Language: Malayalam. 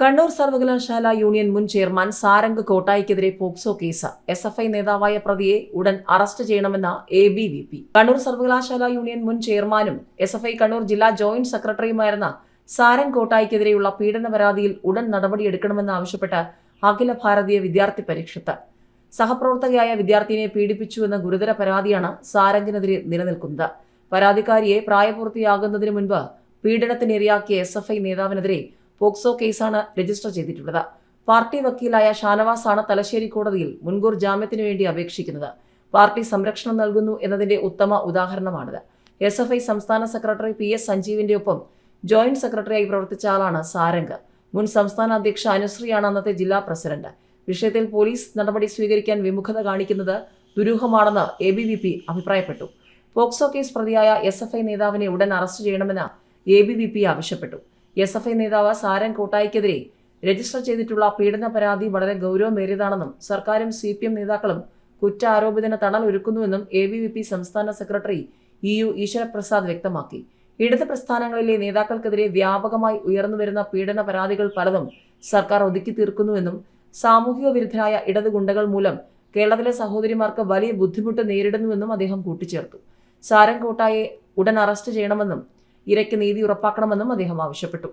കണ്ണൂർ സർവകലാശാല യൂണിയൻ മുൻ chairman Sarang കോട്ടായിക്കെതിരെ POCSO case. S F I നേതാവായ പ്രതിയെ ഉടൻ അറസ്റ്റ് ചെയ്യണമെന്ന A B V P. Kannur സർവകലാശാല യൂണിയൻ മുൻ ചെയർമാനും എസ് എഫ് ഐ കണ്ണൂർ ജില്ലാ ജോയിന്റ് സെക്രട്ടറിയുമായിരുന്ന സാരംഗ് കോട്ടായിക്കെതിരെയുള്ള പീഡന പരാതിയിൽ ഉടൻ നടപടിയെടുക്കണമെന്ന് ആവശ്യപ്പെട്ട് അഖില ഭാരതീയ വിദ്യാർത്ഥി പരിഷത്ത്. സഹപ്രവർത്തകയായ വിദ്യാർത്ഥിനിയെ പീഡിപ്പിച്ചുവെന്ന ഗുരുതര പരാതിയാണ് സാരംഗിനെതിരെ നിലനിൽക്കുന്നത്. പരാതിക്കാരിയെ പ്രായപൂർത്തിയാകുന്നതിന് മുൻപ് പീഡനത്തിനിരയാക്കിയ എസ് എഫ് ഐ നേതാവിനെതിരെ പോക്സോ കേസാണ് രജിസ്റ്റർ ചെയ്തിട്ടുള്ളത്. പാർട്ടി വക്കീലായ ഷാനവാസാണ് തലശ്ശേരി കോടതിയിൽ മുൻകൂർ ജാമ്യത്തിനു വേണ്ടി അപേക്ഷിക്കുന്നത്. പാർട്ടി സംരക്ഷണം നൽകുന്നു എന്നതിന്റെ ഉത്തമ ഉദാഹരണമാണിത്. എസ് എഫ് ഐ സംസ്ഥാന സെക്രട്ടറി പി എസ് സഞ്ജീവിന്റെ ഒപ്പം ജോയിന്റ് സെക്രട്ടറിയായി പ്രവർത്തിച്ച ആളാണ് സാരംഗ്. മുൻ സംസ്ഥാന അധ്യക്ഷ അനുശ്രീയാണ് അന്നത്തെ ജില്ലാ പ്രസിഡന്റ്. വിഷയത്തിൽ പോലീസ് നടപടി സ്വീകരിക്കാൻ വിമുഖത കാണിക്കുന്നത് ദുരൂഹമാണെന്ന് എ ബി വി പി അഭിപ്രായപ്പെട്ടു. പോക്സോ കേസ് പ്രതിയായ എസ് എഫ് ഐ നേതാവിനെ ഉടൻ അറസ്റ്റ് ചെയ്യണമെന്ന് എ ബി വി പി ആവശ്യപ്പെട്ടു. എസ് എഫ് ഐ നേതാവ് സാരൻ കൂട്ടായിക്കെതിരെ രജിസ്റ്റർ ചെയ്തിട്ടുള്ള പീഡന പരാതി വളരെ ഗൗരവമേറിയതാണെന്നും സർക്കാരും സി പി എം നേതാക്കളും കുറ്റാരോപിതന് തണൽ ഒരുക്കുന്നുവെന്നും എ ബി വി പി സംസ്ഥാന സെക്രട്ടറി ഇ യു ഈശ്വരപ്രസാദ് വ്യക്തമാക്കി. ഇടത് പ്രസ്ഥാനങ്ങളിലെ നേതാക്കൾക്കെതിരെ വ്യാപകമായി ഉയർന്നുവരുന്ന പീഡന പരാതികൾ പലതും സർക്കാർ ഒതുക്കി തീർക്കുന്നുവെന്നും സാമൂഹിക വിരുദ്ധരായ ഇടത് ഗുണ്ടകൾ മൂലം കേരളത്തിലെ സഹോദരിമാർക്ക് വലിയ ബുദ്ധിമുട്ട് നേരിടുന്നുവെന്നും അദ്ദേഹം കൂട്ടിച്ചേർത്തു. സാരംകോട്ടായെ ഉടൻ അറസ്റ്റ് ചെയ്യണമെന്നും ഇരയ്ക്ക് നീതി ഉറപ്പാക്കണമെന്നും അദ്ദേഹം ആവശ്യപ്പെട്ടു